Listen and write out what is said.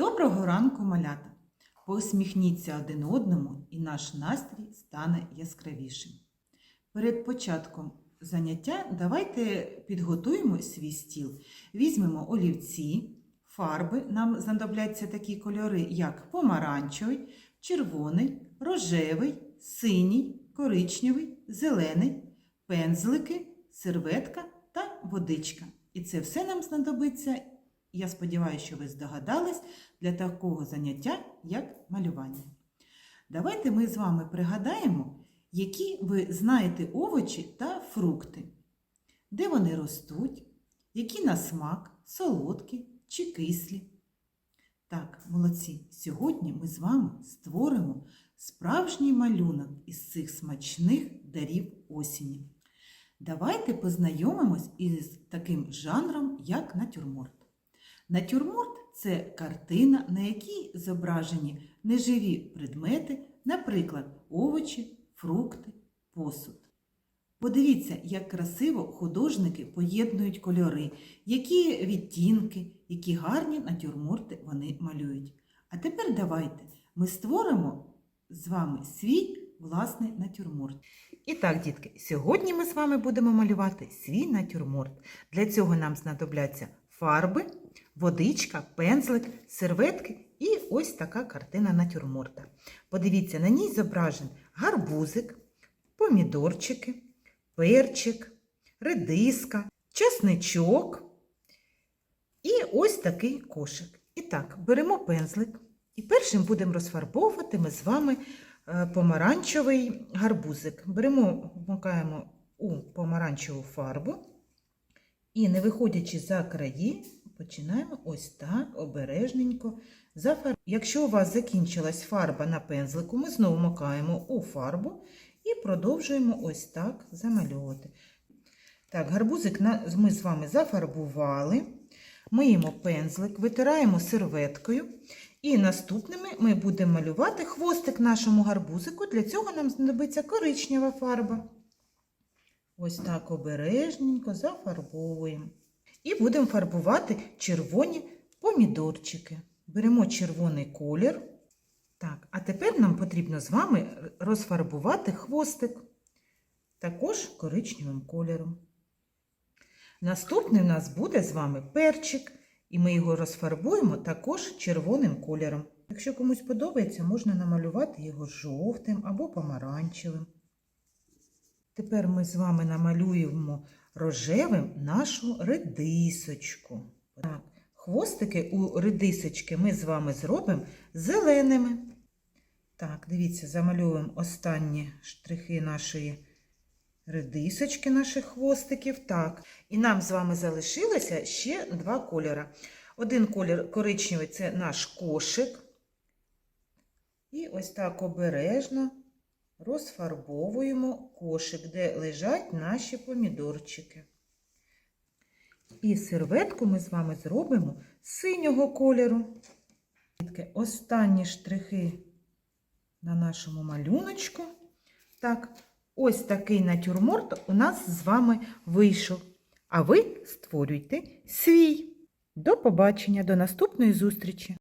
Доброго ранку, малята! Посміхніться один одному, і наш настрій стане яскравішим. Перед початком заняття давайте підготуємо свій стіл. Візьмемо олівці, фарби. Нам знадобляться такі кольори, як помаранчевий, червоний, рожевий, синій, коричневий, зелений, пензлики, серветка та водичка. І це все нам знадобиться я сподіваюся, що ви здогадались для такого заняття, як малювання. Давайте ми з вами пригадаємо, які ви знаєте овочі та фрукти, де вони ростуть, які на смак, солодкі чи кислі. Так, молодці, сьогодні ми з вами створимо справжній малюнок із цих смачних дарів осені. Давайте познайомимось із таким жанром, як натюрморт. Натюрморт це картина, на якій зображені неживі предмети, наприклад, овочі, фрукти, посуд. Подивіться, як красиво художники поєднують кольори, які відтінки, які гарні натюрморти вони малюють. А тепер давайте ми створимо з вами свій власний натюрморт. І так, дітки, сьогодні ми з вами будемо малювати свій натюрморт. Для цього нам знадобляться фарби, водичка, пензлик, серветки і ось така картина натюрморта. Подивіться, на ній зображен гарбузик, помідорчики, перчик, редиска, часничок і ось такий кошик. І так, беремо пензлик і першим будемо розфарбовувати ми з вами е, помаранчевий гарбузик. Беремо, вмикаємо у помаранчеву фарбу і, не виходячи за краї, починаємо ось так обережненько зафарбувати. Якщо у вас закінчилась фарба на пензлику, ми знову вмикаємо у фарбу і продовжуємо ось так замальовувати. Так, гарбузик ми з вами зафарбували. Миємо пензлик, витираємо серветкою. І наступними ми будемо малювати хвостик нашому гарбузику. Для цього нам знадобиться коричнева фарба. Ось так обережненько зафарбовуємо. І будемо фарбувати червоні помідорчики. Беремо червоний колір. Так, а тепер нам потрібно з вами розфарбувати хвостик, також коричневим кольором. Наступний у нас буде з вами перчик, і ми його розфарбуємо також червоним кольором. Якщо комусь подобається, можна намалювати його жовтим або помаранчевим. Тепер ми з вами намалюємо рожевим нашу редисочку. Так, Хвостики у редисочки ми з вами зробимо зеленими. Так, дивіться, замалюємо останні штрихи нашої редисочки, наших хвостиків. Так, і нам з вами залишилося ще два кольори. Один колір коричневий це наш кошик. І ось так обережно розфарбовуємо кошик, де лежать наші помідорчики. І серветку ми з вами зробимо синього кольору. Останні штрихи на нашому малюночку. Так, ось такий натюрморт у нас з вами вийшов. А ви створюйте свій. До побачення, до наступної зустрічі!